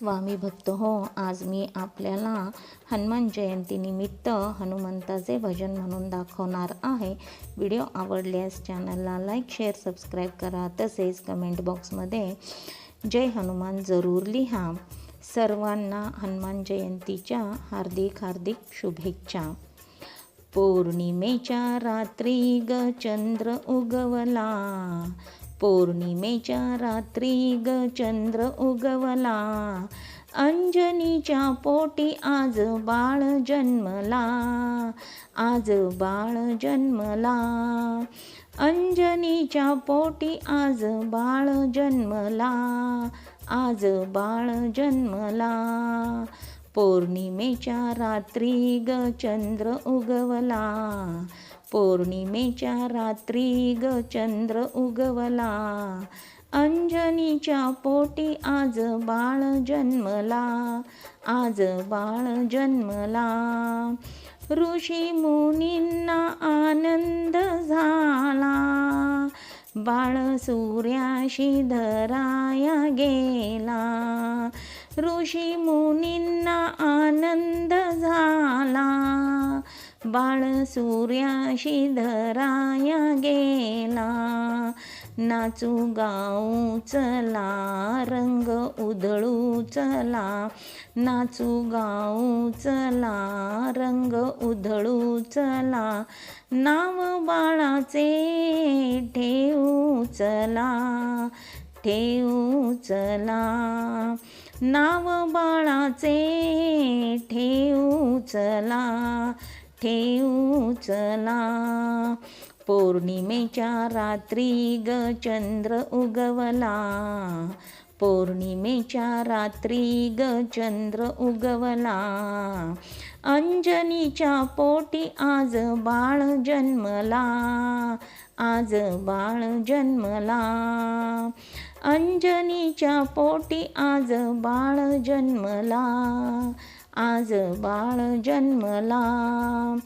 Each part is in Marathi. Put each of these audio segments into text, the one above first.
स्वामी भक्त. हो आज मी आपल्याला हनुमान जयंतीनिमित्त हनुमंताचे भजन म्हणून दाखवणार आहे. व्हिडिओ आवडल्यास चॅनलला लाईक शेअर सबस्क्राईब करा. तसेच कमेंट बॉक्समध्ये जय हनुमान जरूर लिहा. सर्वांना हनुमान जयंतीच्या हार्दिक हार्दिक शुभेच्छा. पौर्णिमेच्या रात्री ग चंद्र उगवला. पौर्णिमेच्या रात्री ग चंद्र उगवला. अंजनीच्या पोटी आज बाळ जन्मला. आज बाळ जन्मला. अंजनीच्या पोटी आज बाळ जन्मला. आज बाळ जन्मला. पौर्णिमेच्या रात्री ग चंद्र उगवला. पौर्णिमेच्या रात्री ग चंद्र उगवला. अंजनीच्या पोटी आज बाळ जन्मला. आज बाळ जन्मला. ऋषी मुनींना आनंद झाला. बाळ सूर्याशी धराया गेला. ऋषी मुनींना बाळ सूर्याशी धराया गेला. नाचू गाऊ चला रंग उधळू चला. नाचू गाऊ चला रंग उधळू चला. नाव बाळाचे ठेवू चला ठेवू चला. नाव बाळाचे ठेवू चला. ठेवू पौर्णिमेच्या रात्री ग चंद्र उगवला. पौर्णिमेच्या रात्री ग चंद्र उगवला. अंजनीच्या पोटी आज बाळ जन्मला. आज बाळ जन्मला. अंजनीच्या पोटी आज बाळ जन्मला. आज बाळ जन्मला.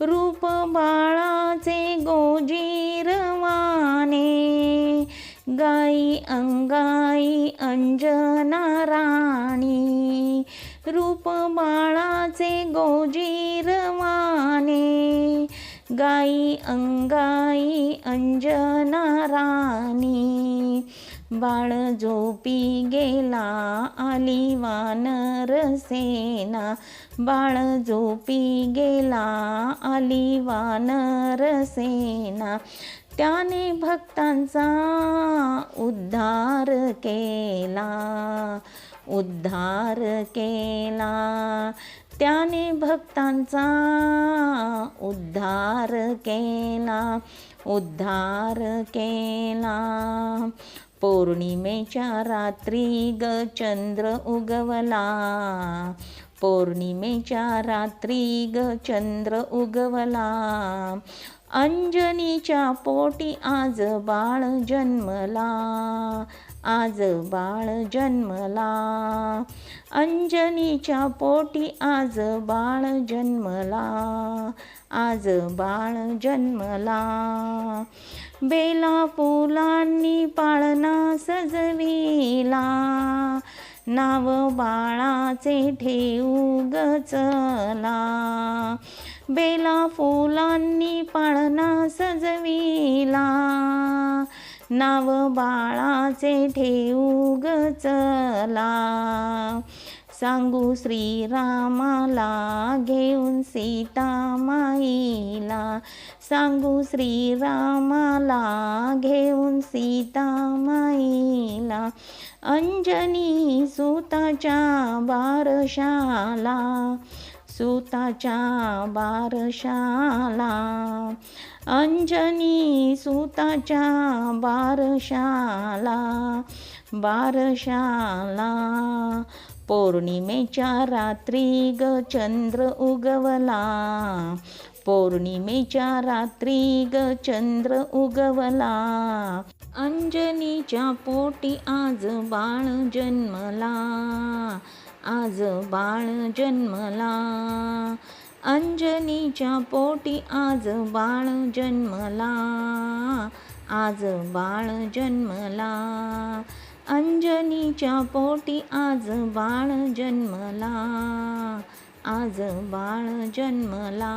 रूप बाळाचे गोजीरवाने गाई अंगाई अंजना राणी. रूप बाळाचे गोजीरवाने गाई अंगाई अंजना राणी. बाळ झोपी गेला आली वानर सेना. बाळ झोपी गेला आली वानर सेना. त्याने भक्तांचा उद्धार केला उद्धार केला. त्याने भक्तांचा उद्धार केला उद्धार केला. पौर्णिमेच्या रात्री ग चंद्र उगवला. पौर्णिमेच्या रात्री ग चंद्र उगवला. अंजनीच्या पोटी आज बाळ जन्मला आज बाळ जन्मला. अंजनीच्या पोटी आज बाळ जन्मला आज बाळ जन्मला. बेला फुलांनी पाळणा सजविला नाव बाळाचे ठेऊ गचला. बेला फुलांनी पाळणा सजविला. नाव बाळाचे ठेऊ गचला सांगू श्रीरामाला घेऊन सीता माईला. सांगू श्रीरामाला घेऊन सीता माईला. अंजनी सुताच्या बारशाला. सुताच्या बारशाला. अंजनी सुताच्या बारशाला बारशाला. पौर्णिमेच्या रात्री ग चंद्र उगवला. पौर्णिमेच्या रात्री ग चंद्र उगवला. अंजनीच्या पोटी आज बाळ जन्मला. आज बाळ जन्मला. अंजनीच्या पोटी आज बाळ जन्मला. आज बाळ जन्मला. अंजनीच्या पोटी आज बाळ जन्मला. आज बाळ जन्मला.